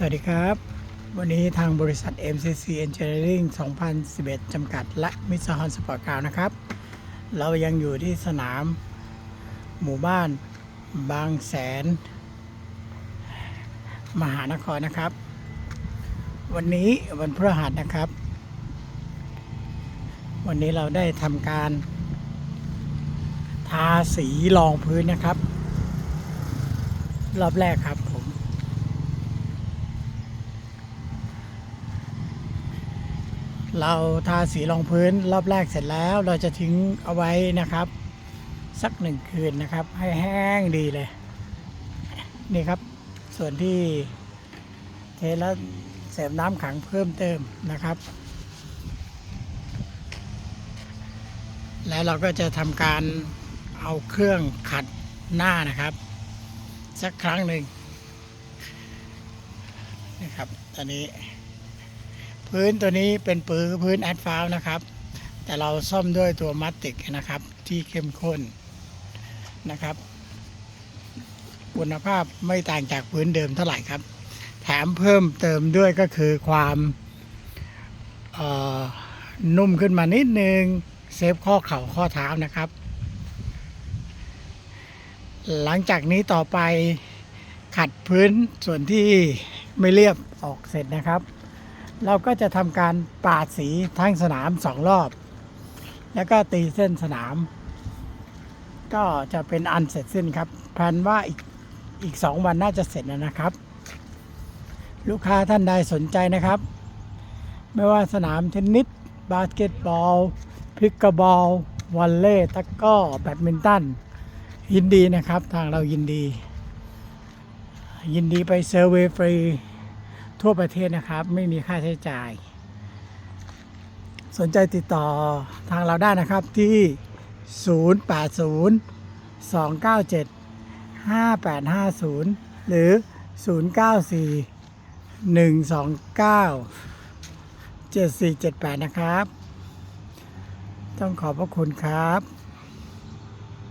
สวัสดีครับ วันนี้ทางบริษัท MCC Engineering 2011 จำกัด และมิสซ h อนสปอร์ตกาวนะครับ เรายังอยู่ที่สนาม หมู่บ้านบางแสน มหานครนะครับ วันนี้วันพฤหัสนะครับ วันนี้เราได้ทำการ ทาสีรองพื้นนะครับ รอบแรกครับผม เราทาสีรองพื้นรอบแรกเสร็จแล้ว เราจะทิ้งเอาไว้นะครับ สักหนึ่งคืนนะครับ ให้แห้งดีเลย นี่ครับ ส่วนที่เทแล้วเสริมน้ำขังเพิ่มเติมนะครับ แล้วเราก็จะทำการเอาเครื่องขัดหน้านะครับ สักครั้งหนึ่งนะครับตอนนี้ พื้นตัวนี้เป็นปืนพื้นแอดฟาวนะครับ แต่เราซ่อมด้วยตัวมัตติกนะครับ ที่เข้มข้นนะครับ คุณภาพไม่ต่างจากพื้นเดิมเท่าไหร่ครับ แถมเพิ่มเติมด้วยก็คือความนุ่มขึ้นมานิดนึงเซฟข้อเข่าข้อเท้านะครับ หลังจากนี้ต่อไปขัดพื้นส่วนที่ไม่เรียบออกเสร็จนะครับ เราก็จะทำการปาดสีทั้งสนามสองรอบ แล้วก็ตีเส้นสนาม ก็จะเป็นอันเสร็จสิ้นครับแผนว่าอีกอีกสองวันน่าจะเสร็จแล้วนะครับ ลูกค้าท่านใดสนใจนะครับ ไม่ว่าสนามเทนนิสบาสเกตบอลพิกเกบอลวอลเลย์ตะก้อแบดมินตันยินดีนะครับ ทางเรายินดี ยินดีไปเซอร์เวยฟรี ทั่วประเทศนะครับ ไม่มีค่าใช้จ่าย สนใจติดต่อทางเราได้นะครับที่ 080 297 5850 หรือ 094 129 7478 นะครับ ต้องขอบพระคุณครับ